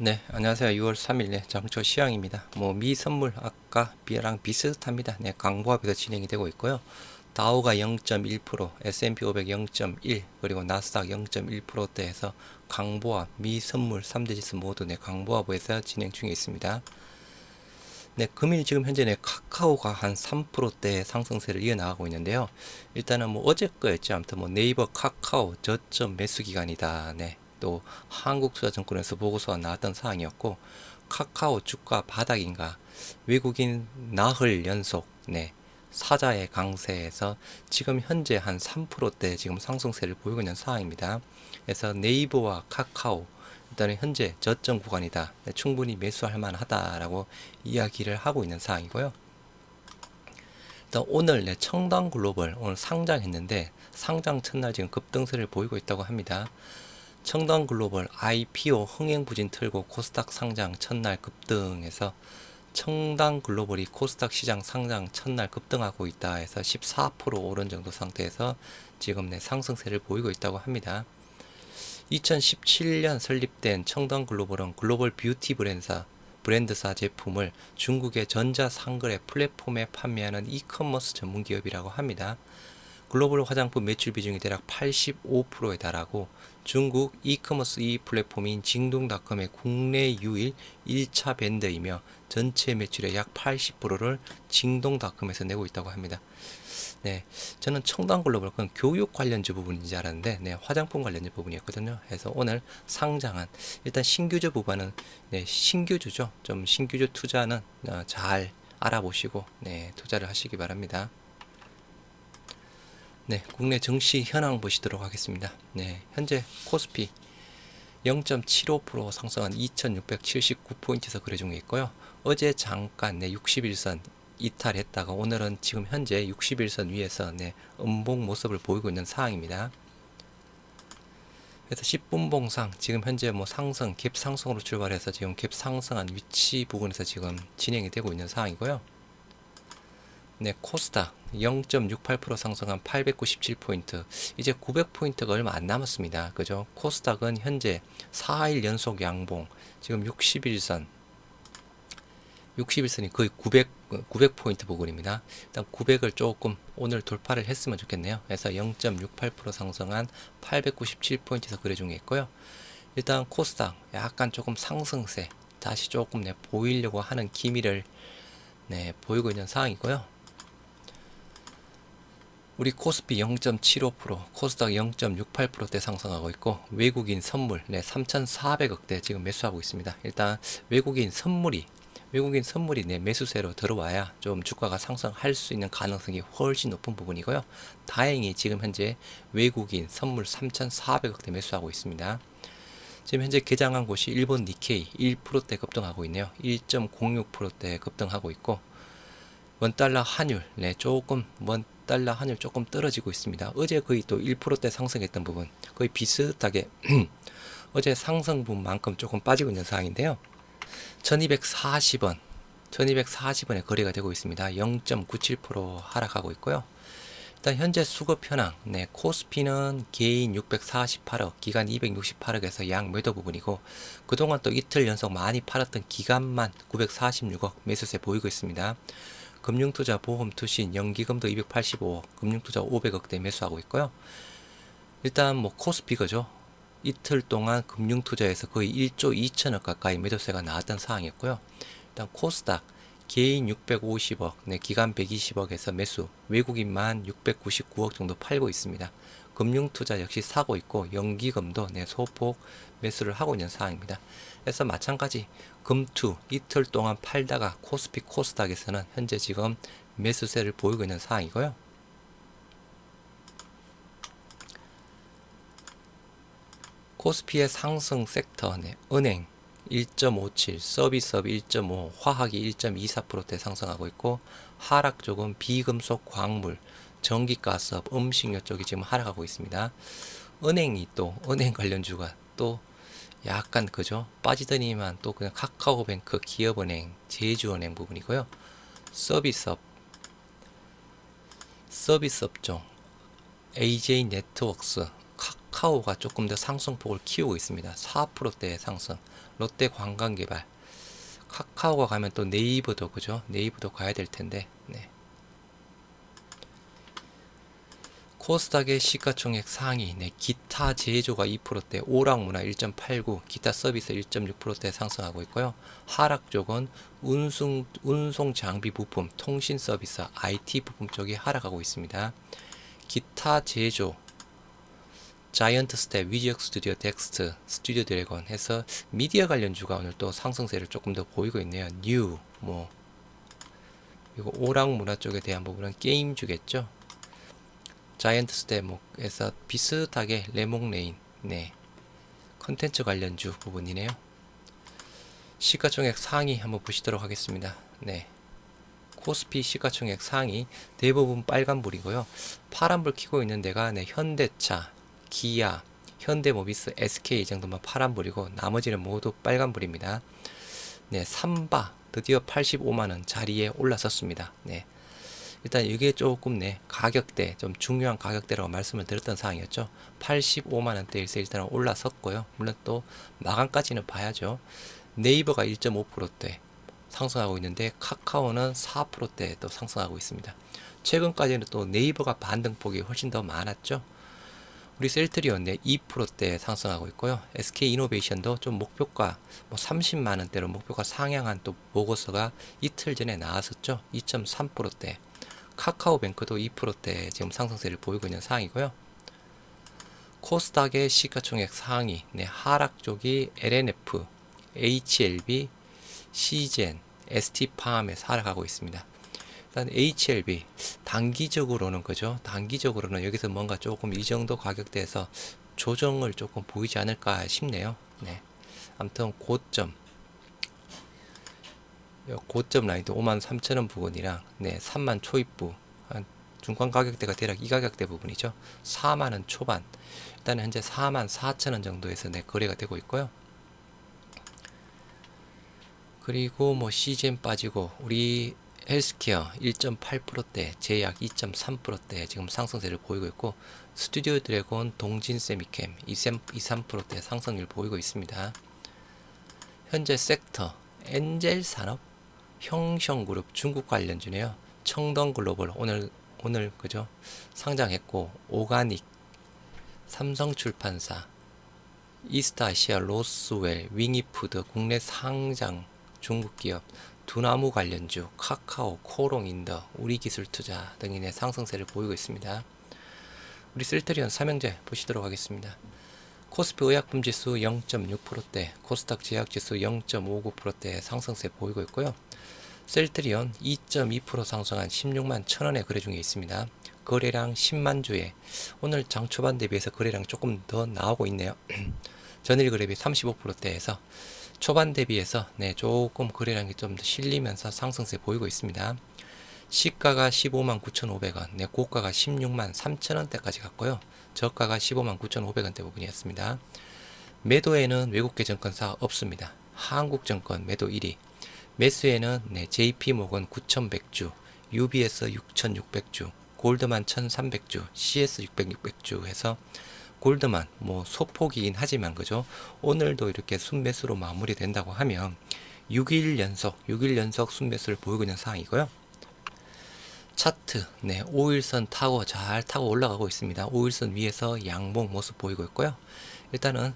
네, 안녕하세요. 6월 3일 네, 장초 시황입니다. 뭐 미 선물 아까 비랑 비슷합니다. 네, 강보합에서 진행이 되고 있고요. 다우가 0.1%, S&P 500 0.1, 그리고 나스닥 0.1%대에서 강보합, 미 선물 3대 지수 모두 네, 강보합에서 진행 중에 있습니다. 네, 금일 지금 현재 네, 카카오가 한 3%대 상승세를 이어나가고 있는데요. 일단은 뭐 어제 거였죠. 아무튼 뭐 네이버 카카오 저점 매수 기간이다. 네. 또 한국투자증권에서 보고서가 나왔던 사항이었고 카카오 주가 바닥인가 외국인 나흘 연속 네 사자의 강세에서 지금 현재 한 3%대 지금 상승세를 보이고 있는 상황입니다. 그래서 네이버와 카카오 일단은 현재 저점 구간이다. 네, 충분히 매수할 만하다라고 이야기를 하고 있는 상황이고요. 일단 오늘 네, 청당 글로벌 오늘 상장했는데 상장 첫날 지금 급등세를 보이고 있다고 합니다. 청당 글로벌 IPO 흥행 부진 틀고 코스닥 상장 첫날 급등해서 청당 글로벌이 코스닥 시장 상장 첫날 급등하고 있다 해서 14% 오른 정도 상태에서 지금 내 상승세를 보이고 있다고 합니다. 2017년 설립된 청당 글로벌은 글로벌 뷰티 브랜드사 브랜드사 제품을 중국의 전자 상거래 플랫폼에 판매하는 이커머스 전문 기업이라고 합니다. 글로벌 화장품 매출 비중이 대략 85%에 달하고 중국 이커머스 이 플랫폼인 징동닷컴의 국내 유일 1차 밴드이며 전체 매출의 약 80%를 징동닷컴에서 내고 있다고 합니다. 네, 저는 청담 글로벌 건 교육 관련주 부분인지 알았는데, 네, 화장품 관련주 부분이었거든요. 그래서 오늘 상장한 일단 신규주 부분은 네, 신규주죠. 좀 신규주 투자는 어, 잘 알아보시고 네, 투자를 하시기 바랍니다. 네, 국내 증시 현황 보시도록 하겠습니다. 네, 현재 코스피 0.75% 상승한 2,679포인트에서 거래 중에 있고요. 어제 잠깐 네, 61선 이탈했다가 오늘은 지금 현재 61선 위에서 네, 음봉 모습을 보이고 있는 상황입니다. 그래서 10분 봉상 지금 현재 뭐 상승 갭 상승으로 출발해서 지금 갭 상승한 위치 부분에서 지금 진행이 되고 있는 상황이고요. 네, 코스닥 0.68% 상승한 897포인트. 이제 900포인트가 얼마 안 남았습니다. 그죠? 코스닥은 현재 4일 연속 양봉. 지금 61선. 61선이 거의 900, 900포인트 부근입니다. 일단 900을 조금 오늘 돌파를 했으면 좋겠네요. 그래서 0.68% 상승한 897포인트에서 거래 중에 있고요. 일단 코스닥 약간 조금 상승세 다시 조금 내 보이려고 하는 기미를 네, 보이고 있는 상황이고요. 우리 코스피 0.75%, 코스닥 0.68%대 상승하고 있고 외국인 선물 네 3,400억대 지금 매수하고 있습니다. 일단 외국인 선물이 외국인 선물이 내 매수세로 들어와야 좀 주가가 상승할 수 있는 가능성이 훨씬 높은 부분이고요. 다행히 지금 현재 외국인 선물 3,400억대 매수하고 있습니다. 지금 현재 개장한 곳이 일본 니케이 1%대 급등하고 있네요. 1.06%대 급등하고 있고 원달러 환율 네 조금 원 달러 환율 조금 떨어지고 있습니다. 어제 거의 또 1%대 상승했던 부분 거의 비슷하게 어제 상승분만큼 조금 빠지고 있는 상황인데요. 1240원 1240원에 거래가 되고 있습니다. 0.97% 하락하고 있고요. 일단 현재 수급 현황, 네, 코스피는 개인 648억, 기간 268억에서 양 매도 부분이고, 그동안 또 이틀 연속 많이 팔았던 기간만 946억 매수세 보이고 있습니다. 금융투자 보험 투신 연기금도 285억, 금융투자 500억대 매수하고 있고요. 일단 뭐 코스피거죠. 이틀 동안 금융투자에서 거의 1조 2천억 가까이 매도세가 나왔던 상황이었고요. 일단 코스닥 개인 650억, 네, 기간 120억에서 매수, 외국인만 699억 정도 팔고 있습니다. 금융투자 역시 사고 있고 연기금도 네, 소폭 매수를 하고 있는 상황입니다. 그래서 마찬가지 금투 이틀 동안 팔다가 코스피 코스닥에서는 현재 지금 매수세를 보이고 있는 상황이고요. 코스피의 상승 섹터 네, 은행 1.57, 서비스업 1.5, 화학이 1.24%대 상승하고 있고 하락 쪽은 비금속 광물, 전기가스업, 음식료 쪽이 지금 하락하고 있습니다. 은행이 또 은행 관련주가 또 약간 그죠 빠지더니만 또 그냥 카카오뱅크, 기업은행, 제주은행 부분이고요. 서비스업 서비스업 종 AJ 네트웍스 카카오가 조금 더 상승폭을 키우고 있습니다. 4%대 상승. 롯데 관광개발, 카카오가 가면 또 네이버도 그죠? 네이버도 가야 될 텐데. 네. 코스닥의 시가총액 상위, 네, 기타 제조가 2%대, 오락문화 1.89, 기타 서비스 1.6%대 상승하고 있고요. 하락 쪽은 운송, 운송 장비 부품, 통신 서비스, IT 부품 쪽이 하락하고 있습니다. 기타 제조, 자이언트 스텝, 위지역 스튜디오, 덱스트, 스튜디오 드래곤 해서 미디어 관련주가 오늘 또 상승세를 조금 더 보이고 있네요. 뉴, 뭐, 그리고 오락 문화 쪽에 대한 부분은 게임 주겠죠. 자이언트 스텝에서 비슷하게 레몽레인 네 컨텐츠 관련주 부분이네요. 시가총액 상위 한번 보시도록 하겠습니다. 네. 코스피 시가총액 상위 대부분 빨간불이고요. 파란불 켜고 있는 데가 네 현대차 기아 현대모비스 SK 정도만 파란불이고 나머지는 모두 빨간불입니다. 네 삼바 드디어 85만원 자리에 올라섰습니다. 네 일단 이게 조금 네 가격대 좀 중요한 가격대라고 말씀을 드렸던 상황이었죠. 85만 원대에서 일단 올라섰고요. 물론 또 마감까지는 봐야죠. 네이버가 1.5%대 상승하고 있는데 카카오는 4%대 또 상승하고 있습니다. 최근까지는 또 네이버가 반등폭이 훨씬 더 많았죠. 우리 셀트리온 네 2%대 상승하고 있고요. SK 이노베이션도 좀 목표가 뭐 30만 원대로 목표가 상향한 또 보고서가 이틀 전에 나왔었죠. 2.3%대. 카카오뱅크도 2%대 지금 상승세를 보이고 있는 상황이고요. 코스닥의 시가총액 상위, 네, 하락 쪽이 LNF, HLB, 시젠, ST팜에서 하락하고 있습니다. 일단 HLB 단기적으로는 그죠? 단기적으로는 여기서 뭔가 조금 이 정도 가격대에서 조정을 조금 보이지 않을까 싶네요. 네. 아무튼 고점 고점 라인도 5만 3천원 부분이랑 네 3만 초입부. 한 중간 가격대가 대략 이 가격대 부분이죠. 4만원 초반. 일단 현재 4만 4천원 정도에서 네 거래가 되고 있고요. 그리고 뭐 CGM 빠지고 우리 헬스케어 1.8%대 제약 2.3%대 지금 상승세를 보이고 있고 스튜디오 드래곤 동진 세미캠 2, 3%대 상승률 보이고 있습니다. 현재 섹터 엔젤 산업 형성그룹 중국 관련주네요. 청동 글로벌 오늘 오늘 그죠 상장했고 오가닉 삼성 출판사 이스타시아 로스웰 윙이푸드 국내 상장 중국 기업 두나무 관련주 카카오 코롱인더 우리기술투자 등의 상승세를 보이고 있습니다. 우리 쓸트리온 삼형제 보시도록 하겠습니다. 코스피 의약품 지수 0.6%대, 코스닥 제약 지수 0.59%대 상승세 보이고 있고요. 셀트리온 2.2% 상승한 16만 1000원의 거래 중에 있습니다. 거래량 10만 주에 오늘 장 초반 대비해서 거래량 조금 더 나오고 있네요. 전일 거래비 35%대에서 초반 대비해서 네, 조금 거래량이 좀 더 실리면서 상승세 보이고 있습니다. 시가가 15만 9,500원, 네, 고가가 16만 3천원대까지 갔고요. 저가가 15만 9,500원대 부분이었습니다. 매도에는 외국계 증권사 없습니다. 한국증권 매도 1위, 매수에는 네, JP모건 9,100주, UBS 6,600주, 골드만 1,300주, CS 600, 600주 해서 골드만 뭐 소폭이긴 하지만 그죠? 오늘도 이렇게 순매수로 마무리된다고 하면 6일 연속, 6일 연속 순매수를 보이고 있는 상황이고요. 차트, 네, 5일선 타고 잘 타고 올라가고 있습니다. 5일선 위에서 양봉 모습 보이고 있고요. 일단은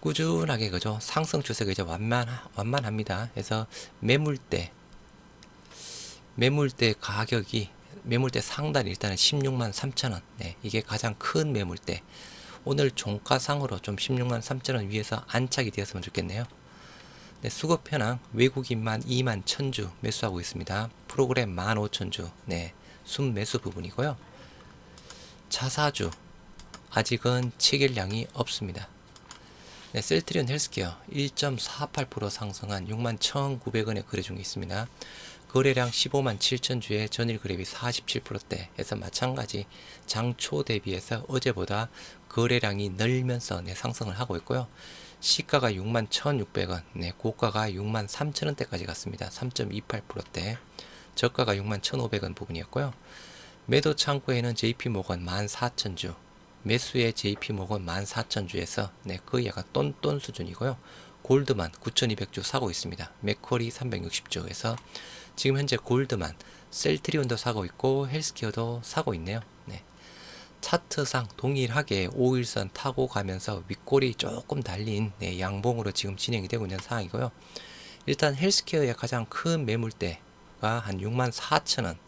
꾸준하게 그죠 상승 추세가 이제 완만 완만합니다. 그래서 매물대 매물대 가격이 매물대 상단 일단은 16만 3천 원. 네, 이게 가장 큰 매물대. 오늘 종가상으로 좀 16만 3천 원 위에서 안착이 되었으면 좋겠네요. 네, 수급 현황 외국인만 2만 1000주 매수하고 있습니다. 프로그램 15,000주. 네, 순매수 부분이고요. 자사주 아직은 체결량이 없습니다. 네, 셀트리온 헬스케어 1.48% 상승한 6만 1,900원에 거래 중에 있습니다. 거래량 15만 7천 주에 전일 거래비 47%대에서 마찬가지 장초 대비해서 어제보다 거래량이 늘면서 네, 상승을 하고 있고요. 시가가 6만 1,600원, 네, 고가가 6만 3천 원대까지 갔습니다. 3.28%대, 저가가 6만 1,500원 부분이었고요. 매도 창구에는 JP모건 14,000주, 매수의 JP모건 14,000주에서 네, 거의 약간 똔똔 수준이고요. 골드만 9,200주 사고 있습니다. 맥쿼리 360주에서 지금 현재 골드만 셀트리온도 사고 있고 헬스케어도 사고 있네요. 네. 차트상 동일하게 5일선 타고 가면서 윗골이 조금 달린 네, 양봉으로 지금 진행이 되고 있는 상황이고요. 일단 헬스케어의 가장 큰 매물대가 한 6만 4천 원.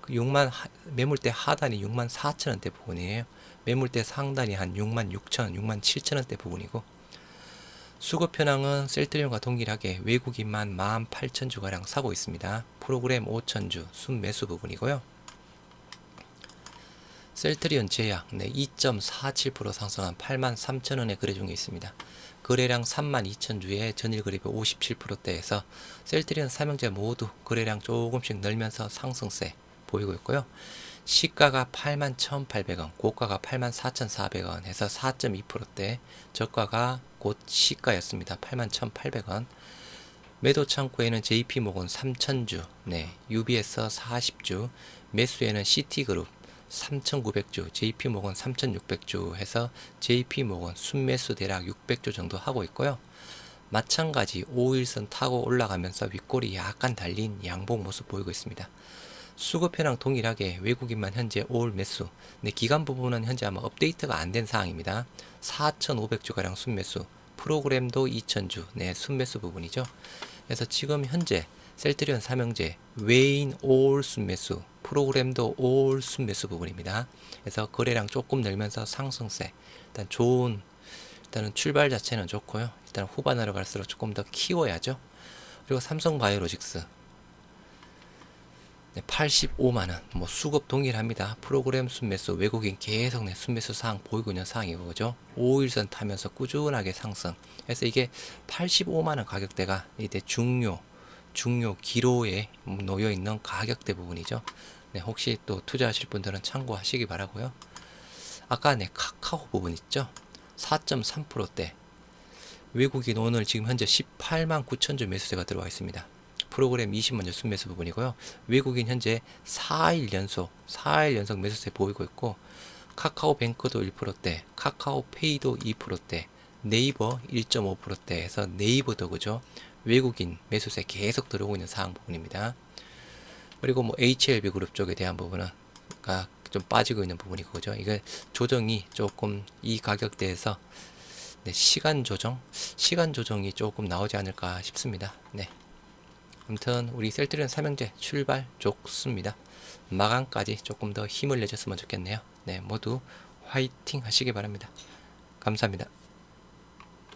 그 6만 하- 매물대 하단이 6만 4천 원대 부분이에요. 매물대 상단이 한 6만 6천 원, 6만 7천 원대 부분이고 수급 현황은 셀트리온과 동일하게 외국인만 18,000주 가량 사고 있습니다. 프로그램 5,000주 순매수 부분이고요. 셀트리온 제약 네, 2.47% 상승한 83,000원에 거래 중에 있습니다. 거래량 32,000 주에 전일 거래비 57%대에서 셀트리온 삼형제 모두 거래량 조금씩 늘면서 상승세 보이고 있고요. 시가가 81,800원, 고가가 84,400원 해서 4.2%대, 저가가 곧 시가였습니다. 81,800원. 매도 창구에는 JP모건 3,000주, 네, UBS 40주, 매수에는 CT그룹 3,900주, JP모건 3,600주 해서 JP모건 순매수 대략 600주 정도 하고 있고요. 마찬가지 5일선 타고 올라가면서 윗골이 약간 달린 양봉 모습 보이고 있습니다. 수급 현황 동일하게 외국인만 현재 올 매수. 네, 기간 부분은 현재 아마 업데이트가 안 된 사항입니다. 4,500주 가량 순매수. 프로그램도 2,000주. 네, 순매수 부분이죠. 그래서 지금 현재 셀트리온 삼형제 외인 올 순매수. 프로그램도 올 순매수 부분입니다. 그래서 거래량 조금 늘면서 상승세. 일단 좋은 일단은 출발 자체는 좋고요. 일단 후반으로 갈수록 조금 더 키워야죠. 그리고 삼성바이오로직스 네, 85만 원. 뭐 수급 동일합니다. 프로그램 순매수 외국인 계속 내 순매수 사항 보이고 있는 상황이고 그죠? 5일선 타면서 꾸준하게 상승. 그래서 이게 85만 원 가격대가 이제 중요 중요 기로에 놓여 있는 가격대 부분이죠. 네, 혹시 또 투자하실 분들은 참고하시기 바라고요. 아까 네 카카오 부분 있죠? 4.3%대. 외국인 오늘 지금 현재 18만 9천 주 매수세가 들어와 있습니다. 프로그램 20만 주 순매수 부분이고요. 외국인 현재 4일 연속, 4일 연속 매수세 보이고 있고, 카카오뱅크도 1%대, 카카오페이도 2%대, 네이버 1.5%대에서 네이버도 그죠? 외국인 매수세 계속 들어오고 있는 상황 부분입니다. 그리고 뭐 HLB 그룹 쪽에 대한 부분은 가좀 빠지고 있는 부분이고 그죠? 이게 조정이 조금 이 가격대에서 네, 시간 조정, 시간 조정이 조금 나오지 않을까 싶습니다. 네. 아무튼 우리 셀트리온 삼형제 출발 좋습니다. 마감까지 조금 더 힘을 내줬으면 좋겠네요. 네, 모두 화이팅 하시기 바랍니다. 감사합니다.